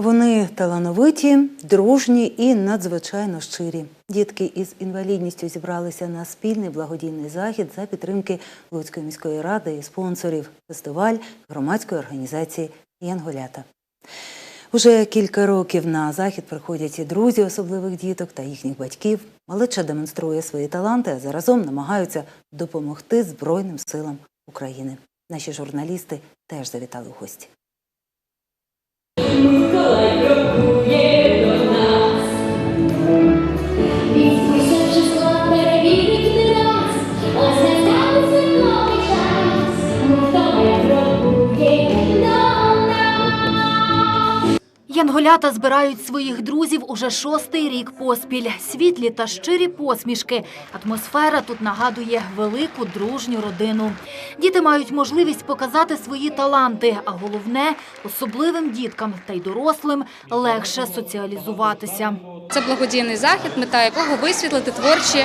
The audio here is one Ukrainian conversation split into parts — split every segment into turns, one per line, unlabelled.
Вони талановиті, дружні і надзвичайно щирі. Дітки із інвалідністю зібралися на спільний благодійний захід за підтримки Луцької міської ради і спонсорів фестиваль громадської організації Янголята. Уже кілька років на захід приходять і друзі особливих діток та їхніх батьків. Малеча демонструє свої таланти, а заразом намагаються допомогти Збройним силам України. Наші журналісти теж завітали у гості.
Hallelujah.
Янголята збирають своїх друзів уже шостий рік поспіль. Світлі та щирі посмішки. Атмосфера тут нагадує велику дружню родину. Діти мають можливість показати свої таланти, а головне особливим діткам та й дорослим легше соціалізуватися.
Це благодійний захід, мета якого висвітлити творчі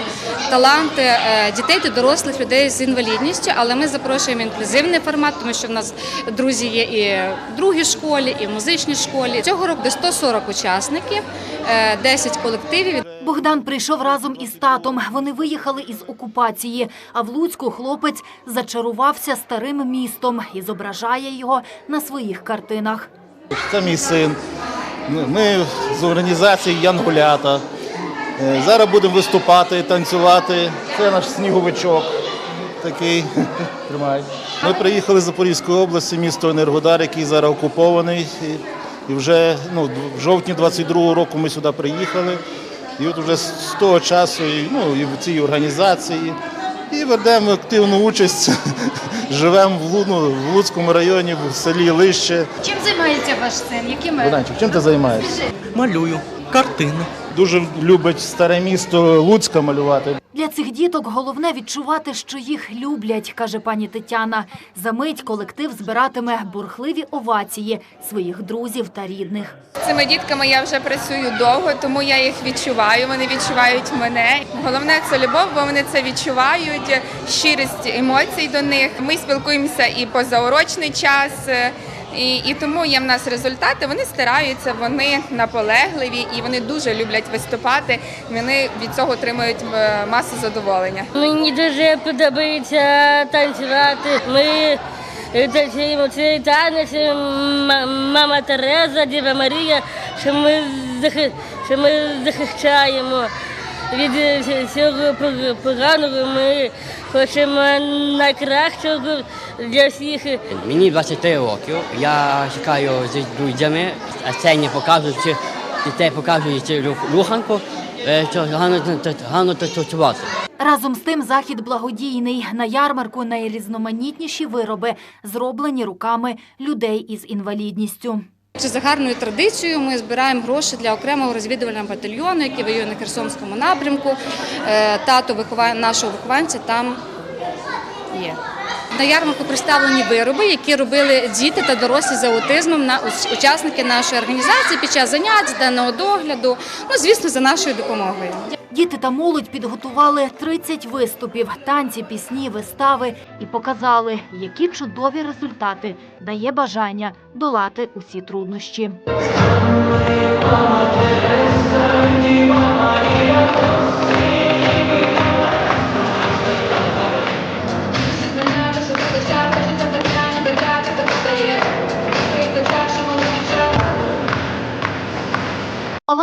таланти е, дітей та дорослих людей з інвалідністю. Але ми запрошуємо інклюзивний формат, тому що в нас друзі є і в другій школі, і в музичній школі. Цього року де 140 учасників, е, 10 колективів.
Богдан прийшов разом із татом. Вони виїхали із окупації. А в Луцьку хлопець зачарувався старим містом і зображає його на своїх картинах.
Це мій син. Ми з організації Янголята. Е, Зараз будемо виступати, танцювати. Це наш сніговичок такий. Тримай. Ми приїхали з Запорізької області, місто Енергодар, який зараз окупований. І- вже ну, в жовтні 22-го року ми сюди приїхали. І от вже з того часу і, ну, і в цій організації. І ведемо активну участь. Живемо в, Лу- ну, в Луцькому районі, в селі Лище.
Чим займається ваш син? Якими
Богданчик, чим ти займаєшся?
малюю картини.
Дуже любить старе місто Луцька малювати.
Для цих діток головне відчувати, що їх люблять, каже пані Тетяна. За мить колектив збиратиме бурхливі овації своїх друзів та рідних.
З Цими дітками я вже працюю довго, тому я їх відчуваю. Вони відчувають мене. Головне це любов, бо вони це відчувають. Щирість емоцій до них. Ми спілкуємося і позаурочний час. І, і тому є в нас результати. Вони стараються, вони наполегливі і вони дуже люблять виступати. Вони від цього отримують е, масу задоволення.
Мені дуже подобається танцювати. Ми е, танцюємо цей танець, мама Тереза, Діва Марія, що ми, що ми захищаємо від е, цього поганого. Ми хочемо найкращого для всіх.
Мені 23 років. Я чекаю з друзями, а це не показують, чи дітей показують руханку, е, що гарно, гарно танцювати.
Разом з тим захід благодійний. На ярмарку найрізноманітніші вироби, зроблені руками людей із інвалідністю.
Чи за гарною традицією ми збираємо гроші для окремого розвідувального батальйону, який воює на Херсонському напрямку. Е, Тато нашого вихованця там є. На ярмарку представлені вироби, які робили діти та дорослі з аутизмом на учасники нашої організації під час занять, денного догляду. Ну, звісно, за нашою допомогою.
Діти та молодь підготували 30 виступів, танці, пісні, вистави і показали, які чудові результати дає бажання долати усі труднощі.